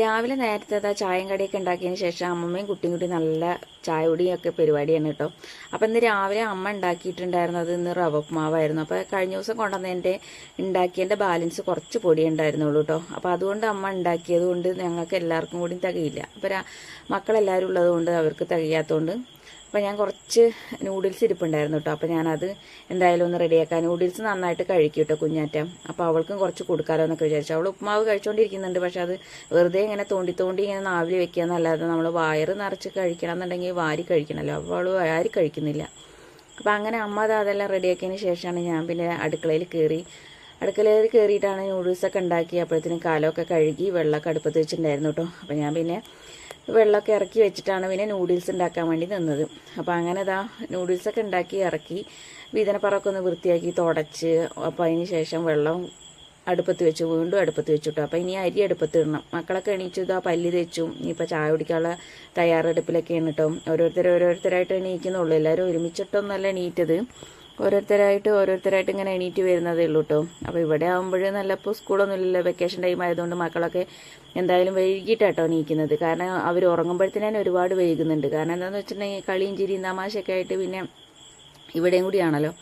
രാവിലെ നേരത്തെ അതാ ചായയും കടിയൊക്കെ ഉണ്ടാക്കിയതിന് ശേഷം അമ്മമ്മയും കുട്ടിയും കൂടി നല്ല ചായ കുടിയൊക്കെ പരിപാടിയാണ് കേട്ടോ. അപ്പം ഇന്ന് രാവിലെ അമ്മ ഉണ്ടാക്കിയിട്ടുണ്ടായിരുന്നത് ഇന്ന് റവ ഉപ്മാവായിരുന്നു അപ്പോൾ കഴിഞ്ഞ ദിവസം കൊണ്ടുവന്നതിന്റെ ഉണ്ടാക്കിയതിന്റെ ബാലൻസ് കുറച്ച് പൊടി ഉണ്ടായിരുന്നുള്ളൂ കേട്ടോ. അപ്പോൾ അതുകൊണ്ട് അമ്മ ഉണ്ടാക്കിയത് കൊണ്ട് ഞങ്ങൾക്ക് എല്ലാവർക്കും കൂടി തികയില്ല. അപ്പോൾ മക്കളെല്ലാവരും ഉള്ളതുകൊണ്ട് അവർക്ക് തികയാത്തതുകൊണ്ട് അപ്പോൾ ഞാൻ കുറച്ച് നൂഡിൽസ് ഇരിപ്പുണ്ടായിരുന്നു കേട്ടോ അപ്പോൾ ഞാനത് എന്തായാലും ഒന്ന് റെഡിയാക്കാം നൂഡിൽസ് നന്നായിട്ട് കഴിക്കും കേട്ടോ കുഞ്ഞാറ്റം. അപ്പോൾ അവൾക്കും കുറച്ച് കൊടുക്കാമല്ലോ എന്നൊക്കെ വിചാരിച്ചു. അവൾ ഉപ്മാവ് കഴിച്ചുകൊണ്ടിരിക്കുന്നുണ്ട് പക്ഷെ അത് വെറുതെ ഇങ്ങനെ തോണ്ടി തോണ്ടി ഇങ്ങനെ നാവിൽ വെക്കുക എന്നല്ലാതെ നമ്മൾ വയറ് നിറച്ച് കഴിക്കണം എന്നുണ്ടെങ്കിൽ വാരി കഴിക്കണമല്ലോ അപ്പോൾ അവൾ വാരി കഴിക്കുന്നില്ല. അപ്പോൾ അങ്ങനെ അമ്മ അത് അതെല്ലാം റെഡിയാക്കിയതിന് ശേഷമാണ് ഞാൻ പിന്നെ അടുക്കളയിൽ കയറി. അടുക്കളയിൽ കയറിയിട്ടാണ് നൂഡിൽസൊക്കെ ഉണ്ടാക്കി. അപ്പോഴത്തേനും കാലമൊക്കെ കഴുകി വെള്ളമൊക്കെ അടുപ്പത്ത് വെച്ചിട്ടുണ്ടായിരുന്നു കേട്ടോ അപ്പോൾ ഞാൻ പിന്നെ വെള്ളമൊക്കെ ഇറക്കി വെച്ചിട്ടാണ് പിന്നെ നൂഡിൽസ് ഉണ്ടാക്കാൻ വേണ്ടി നിന്നത്. അപ്പോൾ അങ്ങനെ ഇതാ നൂഡിൽസൊക്കെ ഉണ്ടാക്കി ഇറക്കി വീതനപ്പറൊക്കെ ഒന്ന് വൃത്തിയാക്കി തുടച്ച് അപ്പോൾ അതിന് ശേഷം വെള്ളം അടുപ്പത്ത് വെച്ച് വീണ്ടും അടുപ്പത്ത് വെച്ചിട്ടു അപ്പോൾ ഇനി അരി അടുപ്പത്ത് ഇടണം. മക്കളൊക്കെ എണീച്ചു ഇതാ പല്ലി തെച്ചും. ഇനിയിപ്പോൾ ചായ കുടിക്കാനുള്ള തയ്യാറെടുപ്പിലൊക്കെയാണ് കേട്ടോ ഓരോരുത്തർ ഓരോരുത്തരായിട്ട് എണീക്കുന്നുള്ളൂ. എല്ലാവരും ഒരുമിച്ചിട്ടൊന്നല്ല എണീറ്റത്. ഓരോരുത്തരായിട്ട് ഓരോരുത്തരായിട്ട് ഇങ്ങനെ എണീറ്റ് വരുന്നതേ ഉള്ളൂ കേട്ടോ അപ്പോൾ ഇവിടെ ആകുമ്പോഴേ നല്ല ഇപ്പോൾ സ്കൂളൊന്നും ഇല്ലല്ലോ വെക്കേഷൻ ടൈം ആയതുകൊണ്ട് മക്കളൊക്കെ എന്തായാലും വൈകിട്ടാട്ടോ എണീക്കുന്നത്. കാരണം അവർ ഉറങ്ങുമ്പോഴത്തേനും ഒരുപാട് വൈകുന്നുണ്ട്. കാരണം എന്താണെന്ന് വെച്ചിട്ടുണ്ടെങ്കിൽ കളിയും ചിരിയും തമാശയൊക്കെ ആയിട്ട് പിന്നെ ഇവിടെയും കൂടിയാണല്ലോ.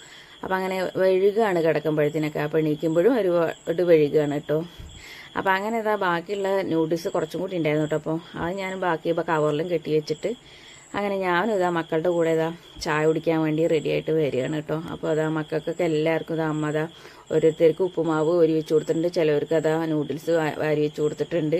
അപ്പോൾ അങ്ങനെ വഴുകാണ് കിടക്കുമ്പോഴത്തേനൊക്കെ. അപ്പോൾ എണീക്കുമ്പോഴും ഒരുപാട് വഴുകാണ് കേട്ടോ അപ്പോൾ അങ്ങനെ ഇതാ ബാക്കിയുള്ള നൂഡിൽസ് കുറച്ചും കൂടി ഉണ്ടായിരുന്നു കേട്ടോ അപ്പോൾ അത് ഞാൻ ബാക്കി ഇപ്പോൾ കവറിലും കെട്ടി വെച്ചിട്ട് അങ്ങനെ ഞാനും ഇതാ മക്കളുടെ കൂടെ ഇതാ ചായ കുടിക്കാൻ വേണ്ടി റെഡി ആയിട്ട് വരികയാണ് കേട്ടോ. അപ്പോൾ അതാ മക്കൾക്കൊക്കെ എല്ലാവർക്കും ഇതാ അമ്മ അതാ ഓരോരുത്തർക്ക് ഉപ്പുമാവ് ഒരു വെച്ച് കൊടുത്തിട്ടുണ്ട്. ചിലവർക്ക് അതാ നൂഡിൽസ് വാരി വെച്ച് കൊടുത്തിട്ടുണ്ട്.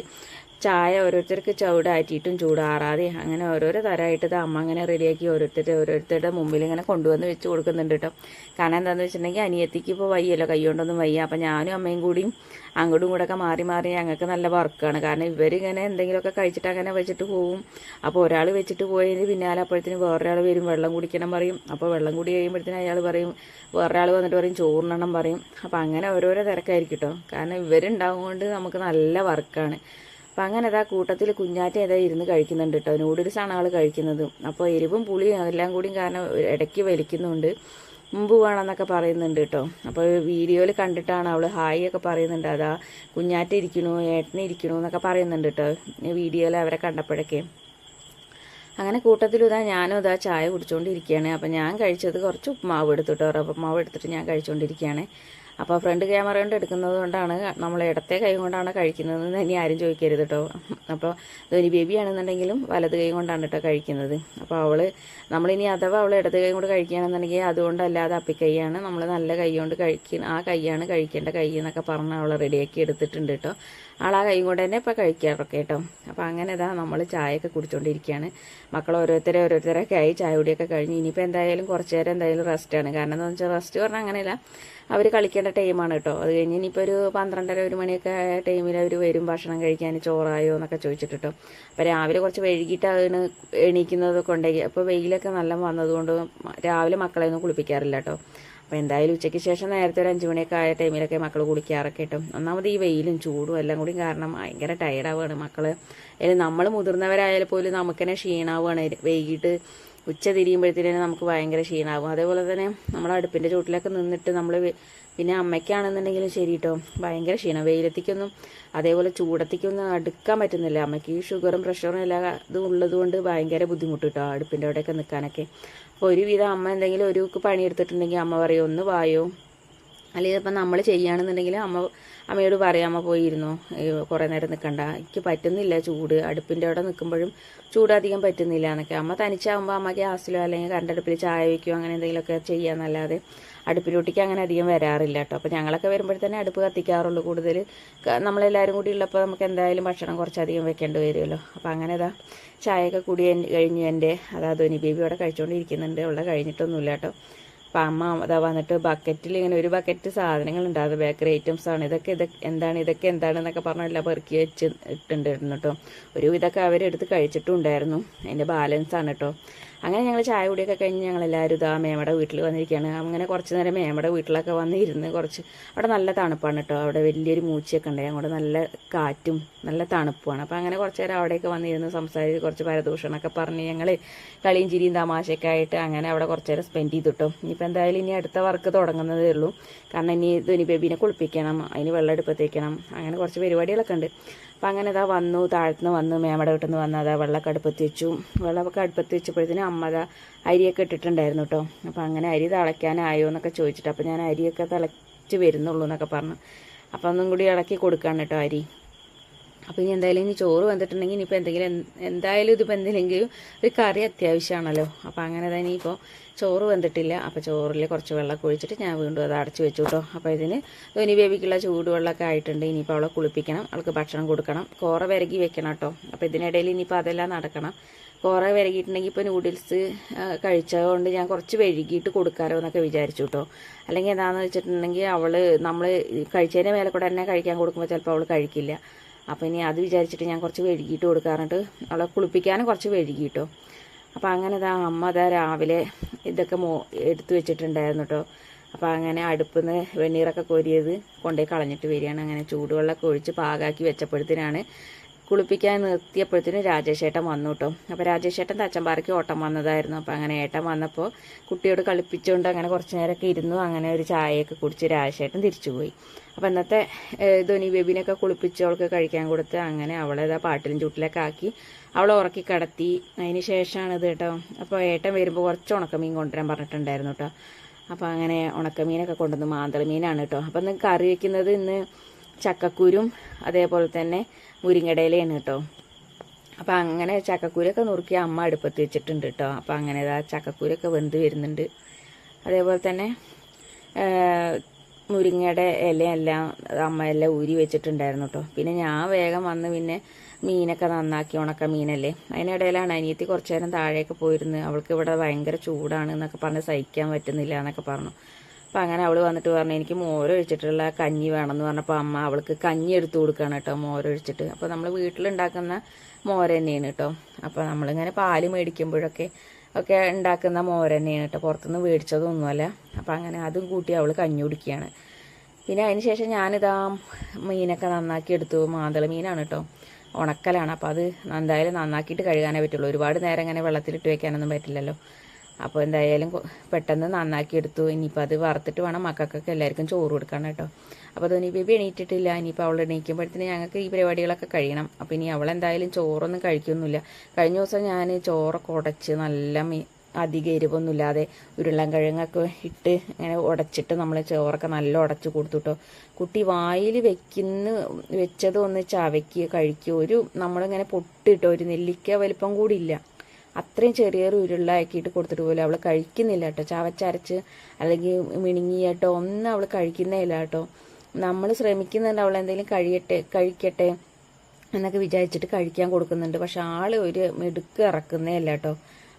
ചായ ഓരോരുത്തർക്ക് ചൂടാറ്റിയിട്ടും ചൂടാറാതെ അങ്ങനെ ഓരോരോ തരമായിട്ട് ഇത് അമ്മ അങ്ങനെ റെഡിയാക്കി ഓരോരുത്തരുടെ ഓരോരുത്തരുടെ മുമ്പിൽ ഇങ്ങനെ കൊണ്ടുവന്ന് വെച്ച് കൊടുക്കുന്നുണ്ട് കേട്ടോ. കാരണം എന്താണെന്ന് വെച്ചിട്ടുണ്ടെങ്കിൽ അനിയത്തിക്ക് ഇപ്പോൾ വയ്യല്ലോ കൈ കൊണ്ടൊന്നും വയ്യ. അപ്പം ഞാനും അമ്മയും കൂടിയും അങ്ങോട്ടും കൂടെയൊക്കെ മാറി മാറി ഞങ്ങൾക്ക് നല്ല വർക്കാണ്. കാരണം ഇവരിങ്ങനെ എന്തെങ്കിലുമൊക്കെ കഴിച്ചിട്ട് അങ്ങനെ വെച്ചിട്ട് പോവും. അപ്പോൾ ഒരാൾ വെച്ചിട്ട് പോയതിന് പിന്നാലെ അപ്പോഴത്തേന് വേറൊരാൾ വരും വെള്ളം കുടിക്കണം പറയും. അപ്പോൾ വെള്ളം കുടി കഴിയുമ്പോഴത്തേന് അയാൾ പറയും വേറൊരാൾ വന്നിട്ട് പറയും ചോറിനെണ്ണം പറയും. അപ്പോൾ അങ്ങനെ ഓരോരോ തിരക്കായിരിക്കും കേട്ടോ. കാരണം ഇവരുണ്ടാവും കൊണ്ട് നമുക്ക് നല്ല വർക്കാണ്. അപ്പം അങ്ങനെ അതാ കൂട്ടത്തിൽ കുഞ്ഞാറ്റ ഏതാ ഇരുന്ന് കഴിക്കുന്നുണ്ട് കേട്ടോ നൂഡിൽസ് ആണ് ആൾ കഴിക്കുന്നത്. അപ്പോൾ എരിവും പുളിയും എല്ലാം കൂടിയും കാരണം ഇടയ്ക്ക് വലിക്കുന്നുണ്ട്. മുമ്പ് വേണമെന്നൊക്കെ പറയുന്നുണ്ട് കേട്ടോ അപ്പോൾ വീഡിയോയിൽ കണ്ടിട്ടാണ് അവൾ ഹായ് ഒക്കെ പറയുന്നുണ്ട്. അതാ കുഞ്ഞാറ്റ ഇരിക്കണു ഏട്ടനിരിക്കണു എന്നൊക്കെ പറയുന്നുണ്ട് കേട്ടോ വീഡിയോയിൽ അവരെ കണ്ടപ്പോഴൊക്കെ. അങ്ങനെ കൂട്ടത്തിലും ഇതാ ഞാനും ഇതാ ചായ കുടിച്ചുകൊണ്ടിരിക്കുകയാണ് അപ്പം ഞാൻ കഴിച്ചത് കുറച്ച് ഉപ്മാവ് എടുത്തിട്ടോ റബ്ബർ മാവ് എടുത്തിട്ട് ഞാൻ കഴിച്ചുകൊണ്ടിരിക്കുകയാണ് അപ്പോൾ ഫ്രണ്ട് ക്യാമറ കൊണ്ട് എടുക്കുന്നത് കൊണ്ടാണ് നമ്മൾ ഇടത്തെ കൈ കൊണ്ടാണ് കഴിക്കുന്നതെന്ന് ഇനി ആരും ചോദിക്കരുത് കേട്ടോ അപ്പോൾ ധോനി ബേബി ആണെന്നുണ്ടെങ്കിലും വലത് കൈ കൊണ്ടാണ് കേട്ടോ കഴിക്കുന്നത്. അപ്പോൾ അവൾ നമ്മളിനി അഥവാ അവൾ ഇടത് കൈ കൊണ്ട് കഴിക്കുകയാണെന്നുണ്ടെങ്കിൽ അതുകൊണ്ടല്ലാതെ അപ്പിക്കൈയാണ്. നമ്മൾ നല്ല കൈ കൊണ്ട് കഴിക്കുന്ന ആ കൈയാണ് കഴിക്കേണ്ട കൈ എന്നൊക്കെ പറഞ്ഞ് അവൾ റെഡിയാക്കി എടുത്തിട്ടുണ്ട് കേട്ടോ ആൾ ആ കൈ കൊണ്ട് തന്നെ ഇപ്പോൾ കഴിക്കാറൊക്കെ കേട്ടോ അപ്പോൾ അങ്ങനെ ഇതാ നമ്മൾ ചായയൊക്കെ കുടിച്ചുകൊണ്ടിരിക്കുകയാണ് മക്കൾ ഓരോരുത്തരെ ഓരോരുത്തരൊക്കെ ആയി ചായ കുടിയൊക്കെ കഴിഞ്ഞ് ഇനിയിപ്പോൾ എന്തായാലും കുറച്ച് നേരം എന്തായാലും റെസ്റ്റാണ് കാരണം എന്താണെന്ന് വെച്ചാൽ റെസ്റ്റ് പറഞ്ഞാൽ അങ്ങനെയല്ല. അവർ കളിക്കേണ്ട ടൈമാണ് കേട്ടോ അത് കഴിഞ്ഞ് ഇനിയിപ്പോൾ ഒരു പന്ത്രണ്ടര ഒരു മണിയൊക്കെ ടൈമിൽ അവർ വരും ഭക്ഷണം കഴിക്കാൻ ചോറായോ എന്നൊക്കെ ചോദിച്ചിട്ട് കേട്ടോ അപ്പോൾ രാവിലെ കുറച്ച് വൈകിട്ടാണ് എണീക്കുന്നതൊക്കെ ഉണ്ടെങ്കിൽ അപ്പോൾ വെയിലൊക്കെ നല്ല വന്നതുകൊണ്ട് രാവിലെ മക്കളെ ഒന്നും കുളിപ്പിക്കാറില്ല കേട്ടോ അപ്പോൾ എന്തായാലും ഉച്ചയ്ക്ക് ശേഷം നേരത്തെ ഒരു അഞ്ച് മണിയൊക്കെ ആയ ടൈമിലൊക്കെ മക്കൾ കുളിക്കാറൊക്കെ കേട്ടോ ഒന്നാമത് ഈ വെയിലും ചൂടും എല്ലാം കൂടി കാരണം ഭയങ്കര ടയർഡാവുകയാണ് മക്കൾ അതിൽ നമ്മൾ മുതിർന്നവരായാലും പോലും നമുക്ക് തന്നെ ക്ഷീണാവുകയാണ് വൈകിട്ട് ഉച്ച തിരിയുമ്പോഴത്തേനും നമുക്ക് ഭയങ്കര ക്ഷീണാവും അതേപോലെ തന്നെ നമ്മൾ അടുപ്പിന്റെ ചൂട്ടിലൊക്കെ നിന്നിട്ട് നമ്മൾ പിന്നെ അമ്മയ്ക്കാണെന്നുണ്ടെങ്കിലും ശരി കേട്ടോ ഭയങ്കര ക്ഷീണം. വെയിലത്തേക്കൊന്നും അതേപോലെ ചൂടത്തേക്കൊന്നും അടുക്കാൻ പറ്റുന്നില്ല. അമ്മയ്ക്ക് ഷുഗറും പ്രഷറും എല്ലാം ഇതും ഉള്ളത് കൊണ്ട് ഭയങ്കര ബുദ്ധിമുട്ട് കേട്ടോ അടുപ്പിന്റെ അവിടെയൊക്കെ നിൽക്കാനൊക്കെ അപ്പോൾ ഒരുവിധം അമ്മ എന്തെങ്കിലും ഒരു പണിയെടുത്തിട്ടുണ്ടെങ്കിൽ അമ്മ പറയും ഒന്ന് വായോ അല്ലെങ്കിൽ ഇപ്പം നമ്മൾ ചെയ്യുകയാണെന്നുണ്ടെങ്കിൽ അമ്മ അമ്മയോട് പറയാം അമ്മ പോയിരുന്നു. കുറേ നേരം നിൽക്കണ്ട എനിക്ക് പറ്റുന്നില്ല ചൂട്. അടുപ്പിന്റെ അവിടെ നിൽക്കുമ്പോഴും ചൂട് അധികം പറ്റുന്നില്ല എന്നൊക്കെ. അമ്മ തനിച്ചാകുമ്പോൾ അമ്മ ഗ്യാസിലോ അല്ലെങ്കിൽ കരണ്ടടുപ്പിൽ ചായ വയ്ക്കുകയോ അങ്ങനെ എന്തെങ്കിലുമൊക്കെ ചെയ്യാന്നല്ലാതെ അടുപ്പിലോട്ടേക്ക് അങ്ങനെ അധികം വരാറില്ല കേട്ടോ. അപ്പോൾ ഞങ്ങളൊക്കെ വരുമ്പോഴേ തന്നെ അടുപ്പ് കത്തിക്കാറുള്ളൂ കൂടുതൽ. നമ്മളെല്ലാവരും കൂടി ഉള്ളപ്പോൾ നമുക്ക് എന്തായാലും ഭക്ഷണം കുറച്ചധികം വെക്കേണ്ടി വരുമല്ലോ. അപ്പോൾ അങ്ങനെ ഇതാ ചായയൊക്കെ കൂടി കഴിഞ്ഞ് എന്റെ അതാ ധോനി ബേബി അവിടെ കഴിച്ചുകൊണ്ടിരിക്കുന്നുണ്ട്. ഉള്ള കഴിഞ്ഞിട്ടൊന്നുമില്ല കേട്ടോ. അപ്പം അമ്മ അതാ വന്നിട്ട് ബക്കറ്റിൽ ഇങ്ങനെ ഒരു ബക്കറ്റ് സാധനങ്ങൾ ഉണ്ടാകും ബേക്കറി ഐറ്റംസ് ആണ്. ഇതൊക്കെ ഇതൊക്കെ എന്താണ്? ഇതൊക്കെ എന്താണെന്നൊക്കെ പറഞ്ഞാൽ എല്ലാം പെറുക്കി വെച്ച് ഇട്ടുണ്ടായിരുന്നു കേട്ടോ ഒരു ഇതൊക്കെ അവരെടുത്ത് കഴിച്ചിട്ടുണ്ടായിരുന്നു അതിന്റെ ബാലൻസ് ആണ് കേട്ടോ അങ്ങനെ ഞങ്ങൾ ചായ കുടിയൊക്കെ കഴിഞ്ഞ് ഞങ്ങൾ എല്ലാവരും ഇതാ മേമയുടെ വീട്ടിൽ വന്നിരിക്കുകയാണ് അങ്ങനെ കുറച്ച് നേരം മേമയുടെ വീട്ടിലൊക്കെ വന്നിരുന്ന് കുറച്ച് അവിടെ നല്ല തണുപ്പാണ് കേട്ടോ അവിടെ വലിയൊരു മൂച്ചയൊക്കെ ഉണ്ടായി. അങ്ങോട്ട് നല്ല കാറ്റും നല്ല തണുപ്പുമാണ് അപ്പോൾ അങ്ങനെ കുറച്ച് നേരം അവിടെയൊക്കെ വന്നിരുന്ന് സംസാരിച്ച് കുറച്ച് പരദൂഷണമൊക്കെ പറഞ്ഞ് ഞങ്ങൾ കളിയും ചിരിയും തമാശയൊക്കെ ആയിട്ട് അങ്ങനെ അവിടെ കുറച്ച് നേരം സ്പെൻഡ് ചെയ്തു കിട്ടും ഇനിയിപ്പോൾ എന്തായാലും ഇനി അടുത്ത വർക്ക് തുടങ്ങുന്നതേ ഉള്ളൂ. കാരണം ഇനി ധുനി ബേബീനെ കുളിപ്പിക്കണം അതിന് വെള്ളം എടുപ്പത്തേക്കണം അങ്ങനെ കുറച്ച് പരിപാടികളൊക്കെ ഉണ്ട്. അപ്പം അങ്ങനെ ഇതാ വന്നു താഴത്തുനിന്ന് വന്നു മേമയുടെ വീട്ടിൽ നിന്ന് വന്നു. അതാ വെള്ളമൊക്കെ അടുപ്പത്ത് വെച്ചു. വെള്ളമൊക്കെ അടുപ്പത്ത് വെച്ചപ്പോഴത്തേനും അമ്മ അതാ അരിയൊക്കെ ഇട്ടിട്ടുണ്ടായിരുന്നു കേട്ടോ അപ്പോൾ അങ്ങനെ അരി തിളയ്ക്കാനായോ എന്നൊക്കെ ചോദിച്ചിട്ട്. അപ്പോൾ ഞാൻ അരിയൊക്കെ തിളച്ച് വരുന്നുള്ളൂ എന്നൊക്കെ പറഞ്ഞു. അപ്പോൾ ഒന്നും കൂടി ഇളക്കി കൊടുക്കാണ് കേട്ടോ അരി. അപ്പോൾ ഇനി എന്തായാലും ഇനി ചോറ് വന്നിട്ടുണ്ടെങ്കിൽ ഇനിയിപ്പോൾ എന്തെങ്കിലും എന്തായാലും ഇതിപ്പോൾ എന്തെങ്കിലും ഒരു കറി അത്യാവശ്യമാണല്ലോ. അപ്പോൾ അങ്ങനെ തന്നെ ഇപ്പോൾ ചോറ് വന്നിട്ടില്ല. അപ്പോൾ ചോറിൽ കുറച്ച് വെള്ളമൊക്കെ ഒഴിച്ചിട്ട് ഞാൻ വീണ്ടും അത് അടച്ചു വെച്ചു കേട്ടോ അപ്പോൾ ഇതിന് ധോനി ബേബിക്കുള്ള ചൂടുവെള്ളമൊക്കെ ആയിട്ടുണ്ട്. ഇനിയിപ്പോൾ അവളെ കുളിപ്പിക്കണം. അവൾക്ക് ഭക്ഷണം കൊടുക്കണം. കോറ വിരകി വെക്കണം കേട്ടോ അപ്പോൾ ഇതിനിടയിൽ ഇനിയിപ്പോൾ അതെല്ലാം നടക്കണം. കുറെ വിരകിയിട്ടുണ്ടെങ്കിൽ ഇപ്പോൾ നൂഡിൽസ് കഴിച്ചതുകൊണ്ട് ഞാൻ കുറച്ച് വഴുകിയിട്ട് കൊടുക്കാറോ എന്നൊക്കെ വിചാരിച്ചു കേട്ടോ അല്ലെങ്കിൽ എന്താണെന്ന് വെച്ചിട്ടുണ്ടെങ്കിൽ അവൾ നമ്മൾ കഴിച്ചതിന്റെ മേലെ കൂടെ തന്നെ കഴിക്കാൻ കൊടുക്കുമ്പോൾ ചിലപ്പോൾ അവൾ കഴിക്കില്ല. അപ്പോൾ ഇനി അത് വിചാരിച്ചിട്ട് ഞാൻ കുറച്ച് വഴുകിയിട്ട് കൊടുക്കാറുണ്ട് അവളെ കുളിപ്പിക്കാനും കുറച്ച് വഴുകിയിട്ടോ അപ്പോൾ അങ്ങനെ ഇതാ അമ്മ ഇതാ രാവിലെ ഇതൊക്കെ മോ എടുത്തു വെച്ചിട്ടുണ്ടായിരുന്നു കേട്ടോ അപ്പോൾ അങ്ങനെ അടുപ്പിൽ നിന്ന് വെണ്ണീറൊക്കെ കോരിയത് കൊണ്ടുപോയി കളഞ്ഞിട്ട് വരികയാണ്. അങ്ങനെ ചൂടുവെള്ളമൊക്കെ ഒഴിച്ച് പാകാക്കി വെച്ചപ്പോഴത്തേനാണ് കുളിപ്പിക്കാൻ നിർത്തിയപ്പോഴത്തേനും രാജേഷേട്ടൻ വന്നു കേട്ടോ അപ്പോൾ രാജേഷേട്ടൻ തച്ചമ്പാറയ്ക്ക് ഓട്ടം വന്നതായിരുന്നു. അപ്പോൾ അങ്ങനെ ഏട്ടൻ വന്നപ്പോൾ കുട്ടിയോട് കളിപ്പിച്ചുകൊണ്ട് അങ്ങനെ കുറച്ച് നേരമൊക്കെ ഇരുന്നു. അങ്ങനെ ഒരു ചായയൊക്കെ കുടിച്ച് രാജേഷേട്ടൻ തിരിച്ചുപോയി. അപ്പോൾ ഇന്നത്തെ ഏഹ്, ധോനി ബേബിനെയൊക്കെ കുളിപ്പിച്ച് അവൾക്ക് കഴിക്കാൻ കൊടുത്ത് അങ്ങനെ അവളെ ഇതാ പാട്ടിലും ചൂട്ടിലൊക്കെ ആക്കി അവളെ ഉറക്കി കടത്തി. അതിന് ശേഷമാണ് ഇത് കേട്ടോ. അപ്പോൾ ഏട്ടൻ വരുമ്പോൾ കുറച്ച് ഉണക്കമീൻ കൊണ്ടുവരാൻ പറഞ്ഞിട്ടുണ്ടായിരുന്നു കേട്ടോ. അപ്പോൾ അങ്ങനെ ഉണക്കമീനൊക്കെ കൊണ്ടുവന്ന് മാന്തളമീനാണ് കേട്ടോ. അപ്പം ഇന്ന് കറി വയ്ക്കുന്നത് ഇന്ന് ചക്കക്കുരും അതേപോലെ തന്നെ മുരിങ്ങടയിലയാണ് കേട്ടോ. അപ്പോൾ അങ്ങനെ ചക്കക്കൂരൊക്കെ നുറുക്കി അമ്മ അടുപ്പത്ത് വെച്ചിട്ടുണ്ട് കേട്ടോ. അപ്പോൾ അങ്ങനെ ഇതാ ചക്കക്കൂരൊക്കെ വെന്ത് വരുന്നുണ്ട്. അതേപോലെ തന്നെ മുരിങ്ങയുടെ ഇലയെല്ലാം അമ്മ എല്ലാം ഊരി വെച്ചിട്ടുണ്ടായിരുന്നു കേട്ടോ. പിന്നെ ഞാൻ വേഗം വന്ന് പിന്നെ മീനൊക്കെ നന്നാക്കി ഉണക്ക മീനല്ലേ. അതിനിടയിലാണ് അനിയത്തി കുറച്ചു നേരം താഴേക്ക് പോയിരുന്നു അവൾക്ക് ഇവിടെ ഭയങ്കര ചൂടാണ് എന്നൊക്കെ പറഞ്ഞ് സഹിക്കാൻ പറ്റുന്നില്ല എന്നൊക്കെ പറഞ്ഞു. അപ്പം അങ്ങനെ അവൾ വന്നിട്ട് പറഞ്ഞു എനിക്ക് മോരൊഴിച്ചിട്ടുള്ള കഞ്ഞി വേണമെന്ന് പറഞ്ഞപ്പോൾ അമ്മ അവൾക്ക് കഞ്ഞി എടുത്തു കൊടുക്കുകയാണ് കേട്ടോ മോരൊഴിച്ചിട്ട് അപ്പോൾ നമ്മൾ വീട്ടിലുണ്ടാക്കുന്ന മോര തന്നെയാണ് കേട്ടോ അപ്പോൾ നമ്മളിങ്ങനെ പാൽ മേടിക്കുമ്പോഴൊക്കെ ഒക്കെ ഉണ്ടാക്കുന്ന മോര തന്നെയാണ് കേട്ടോ പുറത്തുനിന്ന് മേടിച്ചതൊന്നുമല്ല അപ്പോൾ അങ്ങനെ അതും കൂട്ടി അവൾ കഞ്ഞി കുടിക്കുകയാണ്. പിന്നെ അതിന് ശേഷം ഞാനിതാ മീനൊക്കെ നന്നാക്കി എടുത്തു മാന്തള മീനാണ് കേട്ടോ ഉണക്കലാണ്. അപ്പോൾ അത് എന്തായാലും നന്നാക്കിയിട്ട് കഴുകാനേ പറ്റുള്ളൂ. ഒരുപാട് നേരം ഇങ്ങനെ വെള്ളത്തിലിട്ട് വെക്കാനൊന്നും പറ്റില്ലല്ലോ. അപ്പോൾ എന്തായാലും പെട്ടെന്ന് നന്നാക്കി എടുത്തു. ഇനിയിപ്പോൾ അത് വറുത്തിട്ട് വേണം മക്കൾക്കൊക്കെ എല്ലാവർക്കും ചോറ് കൊടുക്കണം കേട്ടോ. അപ്പോൾ ധോനി ബേബി എണീറ്റിട്ടില്ല. ഇനിയിപ്പോൾ അവൾ എണീക്കുമ്പോഴത്തേന് ഞങ്ങൾക്ക് ഈ പരിപാടികളൊക്കെ കഴിയണം. അപ്പോൾ ഇനി അവളെന്തായാലും ചോറൊന്നും കഴിക്കൊന്നുമില്ല. കഴിഞ്ഞ ദിവസം ഞാൻ ചോറൊക്കെ ഉടച്ച് നല്ല അധികം ഉരുളൻ കിഴങ്ങൊക്കെ ഇട്ട് ഇങ്ങനെ ഉടച്ചിട്ട് നമ്മൾ ചോറൊക്കെ നല്ല ഉടച്ച് കൊടുത്തു കേട്ടോ വായിൽ വെക്കുന്ന വെച്ചത് ഒന്ന് ചവയ്ക്കുക കഴിക്കുക ഒരു നമ്മളിങ്ങനെ പൊട്ടിട്ടോ. ഒരു നെല്ലിക്ക വലിപ്പം കൂടി ഇല്ല അത്രയും ചെറിയൊരു ഉരുളാക്കിയിട്ട് കൊടുത്തിട്ട് പോലും അവൾ കഴിക്കുന്നില്ല കേട്ടോ. ചവച്ചരച്ച് അല്ലെങ്കിൽ മിണുങ്ങിയട്ടോ ഒന്നും അവൾ കഴിക്കുന്നേ ഇല്ല കേട്ടോ. നമ്മൾ ശ്രമിക്കുന്നുണ്ട് അവൾ എന്തെങ്കിലും കഴിയട്ടെ കഴിക്കട്ടെ എന്നൊക്കെ വിചാരിച്ചിട്ട് കഴിക്കാൻ കൊടുക്കുന്നുണ്ട്. പക്ഷെ ആൾ ഒരു മെടുക്ക് ഇറക്കുന്നേ അല്ല കേട്ടോ.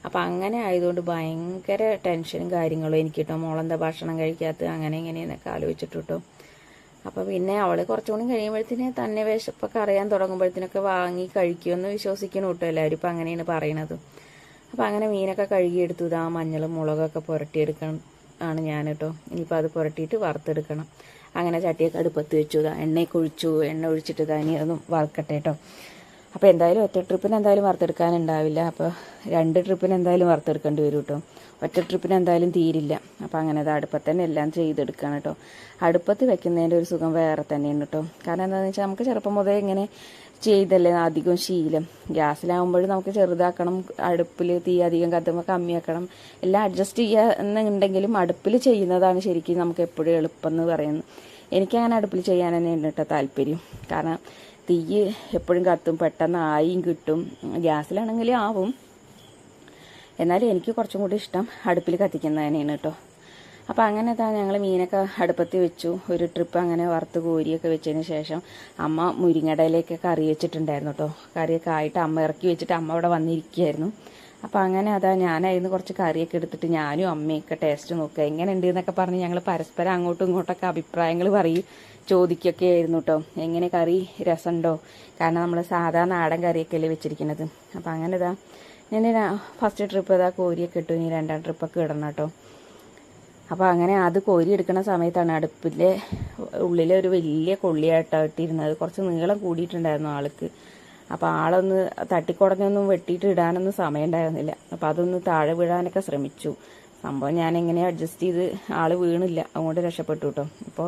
അപ്പം അങ്ങനെ ആയതുകൊണ്ട് ഭയങ്കര ടെൻഷനും കാര്യങ്ങളും എനിക്ക് കേട്ടോ. മോളെന്താ ഭക്ഷണം കഴിക്കാത്ത അങ്ങനെ ഇങ്ങനെയെന്നൊക്കെ ആലോചിച്ചിട്ട് കേട്ടോ. അപ്പോൾ പിന്നെ അവൾ കുറച്ചുകൂടി കഴിയുമ്പോഴത്തേന് തന്നെ വിശപ്പൊക്കെ അറിയാൻ തുടങ്ങുമ്പോഴത്തേനൊക്കെ വാങ്ങി കഴിക്കുമെന്ന് വിശ്വസിക്കണം കേട്ടോ എല്ലാവരും. ഇപ്പം അങ്ങനെയാണ് പറയണത്. അപ്പോൾ അങ്ങനെ മീനൊക്കെ കഴുകിയെടുത്തു. ഇതാ മഞ്ഞളും മുളകൊക്കെ പുരട്ടിയെടുക്കണം ആണ് ഞാൻ കേട്ടോ ഇനിയിപ്പോൾ അത് പുരട്ടിയിട്ട് വറുത്തെടുക്കണം. അങ്ങനെ ചട്ടിയൊക്കെ അടുപ്പത്ത് വെച്ചു. ഇതാ എണ്ണയൊക്കെ ഒഴിച്ചു. എണ്ണ ഒഴിച്ചിട്ട് ഇതാ ഇനി അതൊന്നും വറുക്കട്ടെ കേട്ടോ അപ്പോൾ എന്തായാലും ഒറ്റ ട്രിപ്പിന് എന്തായാലും വറുത്തെടുക്കാനുണ്ടാവില്ല. അപ്പോൾ രണ്ട് ട്രിപ്പിന് എന്തായാലും വറുത്തെടുക്കേണ്ടി വരും കേട്ടോ ഒറ്റ ട്രിപ്പിന് എന്തായാലും തീരില്ല. അപ്പോൾ അങ്ങനെ അത് അടുപ്പത്ത് തന്നെ എല്ലാം ചെയ്തെടുക്കുകയാണ് കേട്ടോ അടുപ്പത്ത് വെക്കുന്നതിന്റെ ഒരു സുഖം വേറെ തന്നെയാണ് കേട്ടോ കാരണം എന്താണെന്ന് വെച്ചാൽ നമുക്ക് ചെറുപ്പം മുതലേ ഇങ്ങനെ ചെയ്തല്ലേ അധികം ശീലം? ഗ്യാസിലാകുമ്പോൾ നമുക്ക് ചെറുതാക്കണം അടുപ്പിൽ തീ അധികം കത്തുമ്പോൾ കമ്മിയാക്കണം എല്ലാം അഡ്ജസ്റ്റ് ചെയ്യുക എന്നുണ്ടെങ്കിലും അടുപ്പിൽ ചെയ്യുന്നതാണ് ശരിക്കും നമുക്ക് എപ്പോഴും എളുപ്പം എന്ന് പറയുന്നത്. എനിക്കങ്ങനെ അടുപ്പിൽ ചെയ്യാൻ തന്നെയാണ് കേട്ടോ താല്പര്യം. കാരണം തീ എപ്പോഴും കത്തും പെട്ടെന്ന് ആയും കിട്ടും. ഗ്യാസിലാണെങ്കിലും ആവും. എന്നാലും എനിക്ക് കുറച്ചും കൂടി ഇഷ്ടം അടുപ്പിൽ കത്തിക്കുന്നത് തന്നെയാണ് കേട്ടോ. അപ്പോൾ അങ്ങനെ താ ഞങ്ങൾ മീനൊക്കെ അടുപ്പത്ത് വെച്ചു. ഒരു ട്രിപ്പ് അങ്ങനെ വറുത്ത് കോരിയൊക്കെ വെച്ചതിന് ശേഷം അമ്മ മുരിങ്ങടയിലേക്ക് കറി വെച്ചിട്ടുണ്ടായിരുന്നു കേട്ടോ കറിയൊക്കെ ആയിട്ട് അമ്മ ഇറക്കി വെച്ചിട്ട് അമ്മ അവിടെ വന്നിരിക്കുകയായിരുന്നു. അപ്പോൾ അങ്ങനെ അതാ ഞാനായിരുന്നു കുറച്ച് കറിയൊക്കെ എടുത്തിട്ട് ഞാനും അമ്മയൊക്കെ ടേസ്റ്റ് നോക്കുക. എങ്ങനെയുണ്ട് എന്നൊക്കെ പറഞ്ഞ് ഞങ്ങൾ പരസ്പരം അങ്ങോട്ടും ഇങ്ങോട്ടൊക്കെ അഭിപ്രായങ്ങൾ പറയും ചോദിക്കൊക്കെ ആയിരുന്നു കേട്ടോ എങ്ങനെ കറി? രസമുണ്ടോ കാരണം നമ്മൾ സാധാ നാടൻ കറിയൊക്കെ അല്ലേ വെച്ചിരിക്കുന്നത് അപ്പോൾ അങ്ങനെ ഇതാ ഞാൻ ഫസ്റ്റ് ട്രിപ്പ് ഇതാ കോരിയൊക്കെ ഇട്ടു. ഇനി രണ്ടാം ട്രിപ്പൊക്കെ ഇടണം കേട്ടോ അപ്പോൾ അങ്ങനെ അത് കോരി എടുക്കുന്ന സമയത്താണ് അടുപ്പിലെ ഉള്ളിലെ ഒരു വലിയ കൊള്ളിയായിട്ടാണ് ഇട്ടിരുന്നത് കുറച്ച് നീളം കൂടിയിട്ടുണ്ടായിരുന്നു ആൾക്ക്. അപ്പോൾ ആളൊന്ന് തട്ടിക്കുടഞ്ഞൊന്നും വെട്ടിയിട്ട് ഇടാനൊന്നും സമയം ഉണ്ടായിരുന്നില്ല. അപ്പോൾ അതൊന്ന് താഴെ വീഴാനൊക്കെ ശ്രമിച്ചു. സംഭവം ഞാൻ എങ്ങനെ അഡ്ജസ്റ്റ് ചെയ്ത് ആൾ വീണില്ല. അതുകൊണ്ട് രക്ഷപ്പെട്ടു കേട്ടോ അപ്പോൾ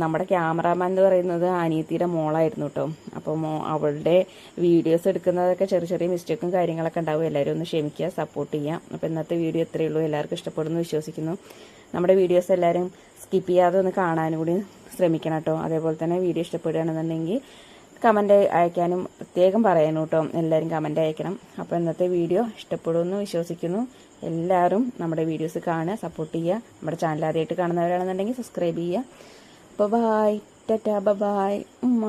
നമ്മുടെ ക്യാമറാമാൻ എന്ന് പറയുന്നത് അനിയത്തിയുടെ മോളായിരുന്നു കേട്ടോ അപ്പോൾ മോ അവളുടെ വീഡിയോസ് എടുക്കുന്നതൊക്കെ ചെറിയ ചെറിയ മിസ്റ്റേക്കും കാര്യങ്ങളൊക്കെ ഉണ്ടാവും. എല്ലാവരും ഒന്ന് ക്ഷമിക്കുക സപ്പോർട്ട് ചെയ്യാം അപ്പോൾ ഇന്നത്തെ വീഡിയോ ഇത്രയേ ഉള്ളൂ. എല്ലാവർക്കും ഇഷ്ടപ്പെടുന്നു വിശ്വസിക്കുന്നു. നമ്മുടെ വീഡിയോസ് എല്ലാവരും സ്കിപ്പ് ചെയ്യാതെ ഒന്ന് കാണാനും കൂടി ശ്രമിക്കണം കേട്ടോ അതേപോലെ തന്നെ വീഡിയോ ഇഷ്ടപ്പെടുകയാണെന്നുണ്ടെങ്കിൽ കമന്റ് അയക്കാനും പ്രത്യേകം പറയാനും കേട്ടോ എല്ലാവരും കമന്റ് അയക്കണം. അപ്പോൾ ഇന്നത്തെ വീഡിയോ ഇഷ്ടപ്പെടുമെന്ന് വിശ്വസിക്കുന്നു. എല്ലാവരും നമ്മുടെ വീഡിയോസ് കാണുക സപ്പോർട്ട് ചെയ്യുക. നമ്മുടെ ചാനൽ ആദ്യമായിട്ട് കാണുന്നവരാണെന്നുണ്ടെങ്കിൽ സബ്സ്ക്രൈബ് ചെയ്യുക. അപ്പോൾ ബായ് ടാറ്റാ ബൈ ഉമ്മ.